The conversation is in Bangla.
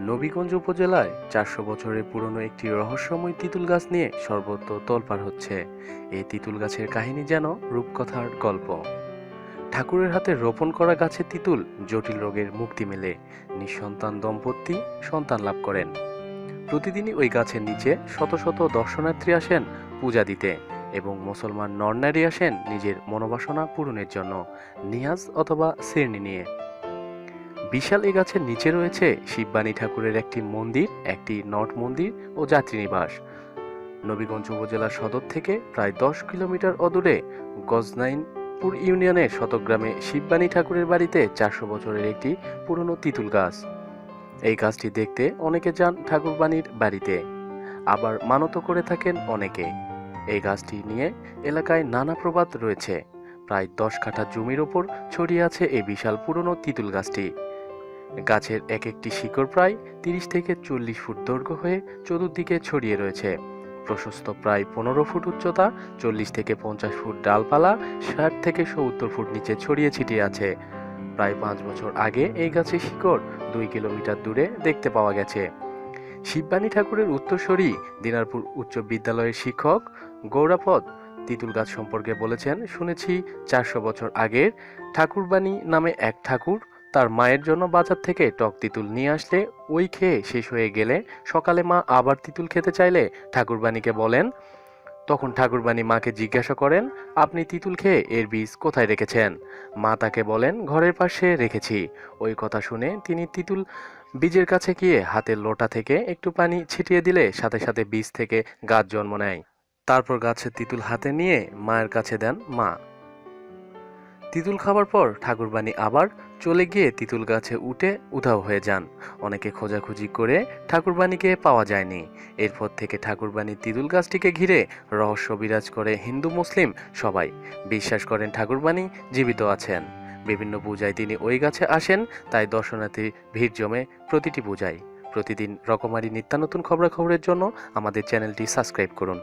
নবীগঞ্জ উপজেলায় চারশো বছরের পুরনো একটি রহস্যময় তিতুল গাছ নিয়ে সর্বত্র তোলপাড় হচ্ছে। এই তিতুল গাছের কাহিনী যেন রূপকথার গল্প। ঠাকুরের হাতে রোপণ করা গাছের তিতুল জটিল রোগের মুক্তি মেলে। নিঃসন্তান দম্পতি সন্তান লাভ করেন। প্রতিদিনই ওই গাছের নিচে শত শত দর্শনার্থী আসেন পূজা দিতে এবং মুসলমান নরনারী আসেন নিজের মনোবাসনা পূরণের জন্য। নিয়াজ অথবা শ্রেণি নিয়ে। বিশাল এই গাছের নিচে রয়েছে শিববাণী ঠাকুরের একটি মন্দির, একটি নট মন্দির ও যাত্রীনিবাস। নবীগঞ্জ উপজেলার সদর থেকে প্রায় দশ কিলোমিটার অদূরে গজনাইনপুর ইউনিয়নের শতগ্রামে শিববাণী ঠাকুরের বাড়িতে চারশো বছরের একটি পুরনো তিতুল গাছ। এই গাছটি দেখতে অনেকে যান ঠাকুরবাণীর বাড়িতে, আবার মানত করে থাকেন অনেকে। এই গাছটি নিয়ে এলাকায় নানা প্রবাদ রয়েছে। প্রায় দশ কাঠা জমির ওপর ছড়িয়ে আছে এই বিশাল পুরনো তিতুল গাছটি। গাছের এক একটি শিকড় প্রায় তিরিশ থেকে চল্লিশ ফুট দৈর্ঘ্য হয়ে চতুর্দিকে ছড়িয়ে রয়েছে। প্রশস্ত প্রায় পনেরো ফুট উচ্চতা, চল্লিশ থেকে পঞ্চাশ ফুট ডালপালা, ষাট থেকে সত্তর ফুট নিচে ছড়িয়ে ছিটিয়ে আছে। প্রায় পাঁচ বছর আগে এই গাছের শিকড় দুই কিলোমিটার দূরে দেখতে পাওয়া গেছে। শিববাণী ঠাকুরের উত্তরসূরি দিনারপুর উচ্চ বিদ্যালয়ের শিক্ষক গৌরাপদ তিতুল গাছ সম্পর্কে বলেছেন, শুনেছি চারশো বছর আগের ঠাকুরবাণী নামে এক ঠাকুর তার মায়ের জন্য বাজার থেকে টক তিতুল নিয়ে আসলে, ওই খেয়ে শেষ হয়ে গেলে সকালে মা আবার তিতুল খেতে চাইলে ঠাকুরবাণীকে বলেন। তখন ঠাকুরবাণী মাকে জিজ্ঞাসা করেন, আপনি তিতুল খেয়ে এর বীজ কোথায় রেখেছেন? মা তাকে বলেন, ঘরের পাশে রেখেছি। ওই কথা শুনে তিনি তিতুল বীজের কাছে গিয়ে হাতের লোটা থেকে একটু পানি ছিটিয়ে দিলে সাথে সাথে বীজ থেকে গাছ জন্ম নেয়। তারপর গাছের তিতুল হাতে নিয়ে মায়ের কাছে দেন মা। তিতুল খাবার পর ঠাকুরবাণী আবার চলে গিয়ে তিতুল গাছে উঠে উধাও হয়ে যান। অনেকে খোঁজাখুঁজি করে ঠাকুরবাণীকে পাওয়া যায়নি। এরপর থেকে ঠাকুরবাণী তিতুল গাছটিকে ঘিরে রহস্য বিরাজ করে হিন্দু, মুসলিম সবাই। বিশ্বাস করেন ঠাকুরবাণী জীবিত আছেন। বিভিন্ন পূজায় তিনি ওই গাছে আসেন, তাই দর্শনার্থী ভিড় জমে প্রতিটি পূজায়। প্রতিদিন রকমারি নিত্যানতুন খবরাখবরের জন্য আমাদের চ্যানেলটি সাবস্ক্রাইব করুন।